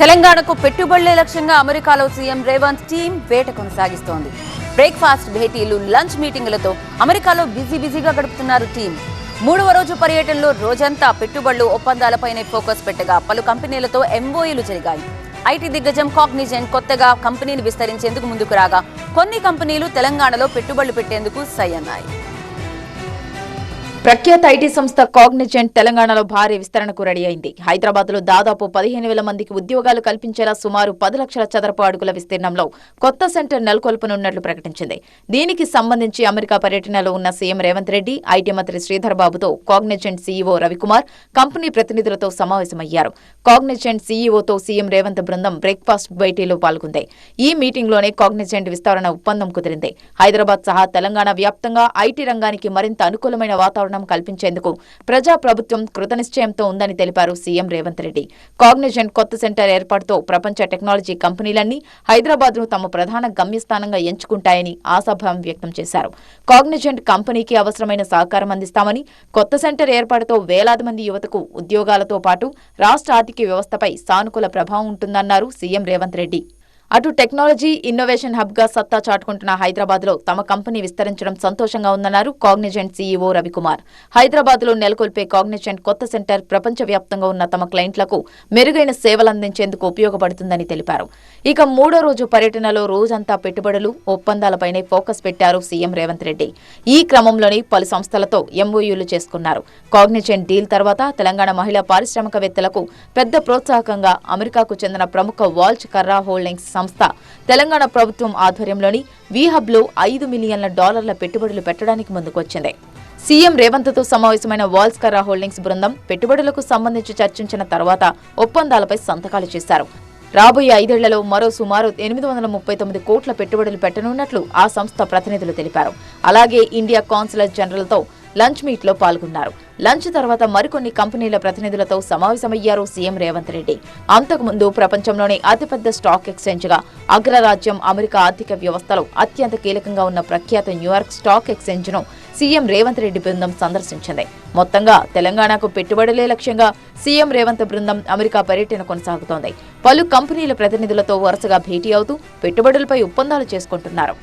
తెలంగాణకు పెట్టుబడులే లక్ష్యంగా అమెరికాలో సీఎం రేవంత్ టీం వేట కొనసాగిస్తోంది. బ్రేక్ఫాస్ట్ భేటీలు లంచ్ మీటింగులతో అమెరికాలో బిజీ బిజీగా గడుపుతున్నారు టీం. మూడవ రోజు పర్యటనలో రోజంతా పెట్టుబడులు ఒప్పందాలపైనే ఫోకస్ పెట్టగా పలు కంపెనీలతో ఎంఓయూలు జరిగాయి. ఐటీ దిగ్గజం కాగ్నిజెంట్ కొత్తగా కంపెనీని విస్తరించేందుకు ముందుకు రాగా కొన్ని కంపెనీలు తెలంగాణలో పెట్టుబడులు పెట్టేందుకు సై అన్నాయి ప్రఖ్యాత ఐటీ సంస్థ కాగ్నిజెంట్ తెలంగాణలో భారీ విస్తరణకు రెడీ అయింది. హైదరాబాద్లో దాదాపు పదిహేను వేల మందికి ఉద్యోగాలు కల్పించేలా సుమారు పది లక్షల చదరపు అడుగుల విస్తీర్ణంలో కొత్త సెంటర్ నెలకొల్పనున్నట్లు ప్రకటించింది. దీనికి సంబంధించి అమెరికా పర్యటనలో ఉన్న సీఎం రేవంత్ రెడ్డి ఐటీ మంత్రి శ్రీధర్ బాబుతో కాగ్నిజెంట్ సీఈఓ రవికుమార్ కంపెనీ ప్రతినిధులతో సమావేశమయ్యారు. కాగ్నిజెంట్ సీఈఓతో సీఎం రేవంత్ బృందం బ్రేక్ఫాస్ట్ భేటీలో పాల్గొంది. ఈ మీటింగ్లోనే కాగ్నిజెంట్ విస్తరణ ఒప్పందం కుదిరింది. హైదరాబాద్ సహా తెలంగాణ వ్యాప్తంగా ఐటీ రంగానికి మరింత అనుకూలమైన వాతావరణం కల్పించేందుకు ప్రజా ప్రభుత్వం కృతనిశ్చయంతో ఉందని తెలిపారు సీఎం రేవంత్ రెడ్డి. కాగ్నిజెంట్ కొత్త సెంటర్ ఏర్పాటుతో ప్రపంచ టెక్నాలజీ కంపెనీలన్నీ హైదరాబాద్ను తమ ప్రధాన గమ్యస్థానంగా ఎంచుకుంటాయని ఆశాభావం వ్యక్తం చేశారు. కాగ్నిజెంట్ కంపెనీకి అవసరమైన సహకారం అందిస్తామని కొత్త సెంటర్ ఏర్పాటుతో వేలాది మంది యువతకు ఉద్యోగాలతో పాటు రాష్ట్ర ఆర్థిక వ్యవస్థపై సానుకూల ప్రభావం ఉంటుందన్నారు సీఎం రేవంత్ రెడ్డి. అటు టెక్నాలజీ ఇన్నోవేషన్ హబ్గా సత్తా చాటుకుంటున్న హైదరాబాద్లో తమ కంపెనీ విస్తరించడం సంతోషంగా ఉందన్నారు కాగ్నిజెంట్ సీఈఓ రవికుమార్. హైదరాబాద్లో నెలకొల్పే కాగ్నిజెంట్ కొత్త సెంటర్ ప్రపంచవ్యాప్తంగా ఉన్న తమ క్లయింట్లకు మెరుగైన సేవలందించేందుకు ఉపయోగపడుతుందని తెలిపారు. ఇక మూడో రోజు పర్యటనలో రోజంతా పెట్టుబడులు ఒప్పందాలపైనే ఫోకస్ పెట్టారు సీఎం రేవంత్ రెడ్డి. ఈ క్రమంలోనే పలు సంస్థలతో ఎంఓయూలు చేసుకున్నారు. కాగ్నిజెంట్ డీల్ తర్వాత తెలంగాణ మహిళా పారిశ్రామికవేత్తలకు పెద్ద ప్రోత్సాహకంగా అమెరికాకు చెందిన ప్రముఖ వాల్చ్ కర్రా హోల్డింగ్స్ సంస్థ. తెలంగాణ ప్రభుత్వం ఆధ్వర్యంలోని వీహబ్లో ఐదు మిలియన్ల డాలర్ల పెట్టుబడులు పెట్టడానికి ముందుకొచ్చింది. సీఎం రేవంత్తో సమావేశమైన వాల్స్కరా హోల్డింగ్స్ బృందం పెట్టుబడులకు సంబంధించి చర్చించిన తర్వాత ఒప్పందాలపై సంతకాలు చేశారు. రాబోయే ఐదేళ్ళలో మరో సుమారు ఎనిమిది వందల ముప్పై తొమ్మిది కోట్ల పెట్టుబడులు పెట్టనున్నట్లు ఆ సంస్థ ప్రతినిధులు తెలిపారు. అలాగే ఇండియా కౌన్సిలర్ జనరల్తో లంచ్ మీట్లో పాల్గొన్నారు. లంచ్ తర్వాత మరికొన్ని కంపెనీల ప్రతినిధులతో సమావేశమయ్యారు సీఎం రేవంత్ రెడ్డి. అంతకుముందు ప్రపంచంలోనే అతిపెద్ద స్టాక్ ఎక్స్చేంజ్గా అగ్రరాజ్యం అమెరికా ఆర్థిక వ్యవస్థలో అత్యంత కీలకంగా ఉన్న ప్రఖ్యాత న్యూయార్క్ స్టాక్ ఎక్స్చేంజ్ను సీఎం రేవంత్ రెడ్డి బృందం సందర్శించింది. మొత్తంగా తెలంగాణకు పెట్టుబడులే లక్ష్యంగా సీఎం రేవంత్ బృందం అమెరికా పర్యటన కొనసాగుతోంది. పలు కంపెనీల ప్రతినిధులతో వరుసగా భేటీ అవుతూ పెట్టుబడులపై ఒప్పందాలు చేసుకుంటున్నారు.